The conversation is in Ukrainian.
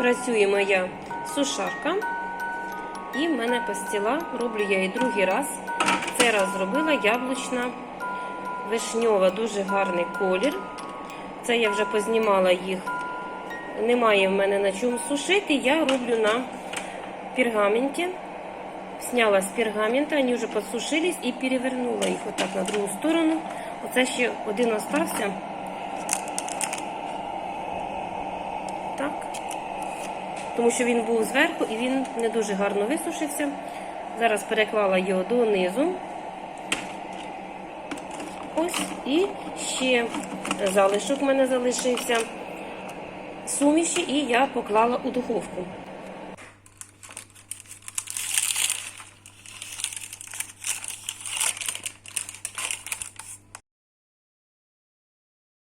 працює моя сушарка. І в мене пастила, роблю я її другий раз. Цей раз зробила яблучна вишньова, дуже гарний колір. Це я вже познімала їх. Немає в мене на чому сушити. Я роблю на пергаменті. Сняла з пергамента, вони вже подсушились і перевернула їх отак на другу сторону. Оце ще один остався. Так. Тому що він був зверху і він не дуже гарно висушився. Зараз переклала його донизу. Ось і ще залишок в мене залишився суміші, і я поклала у духовку.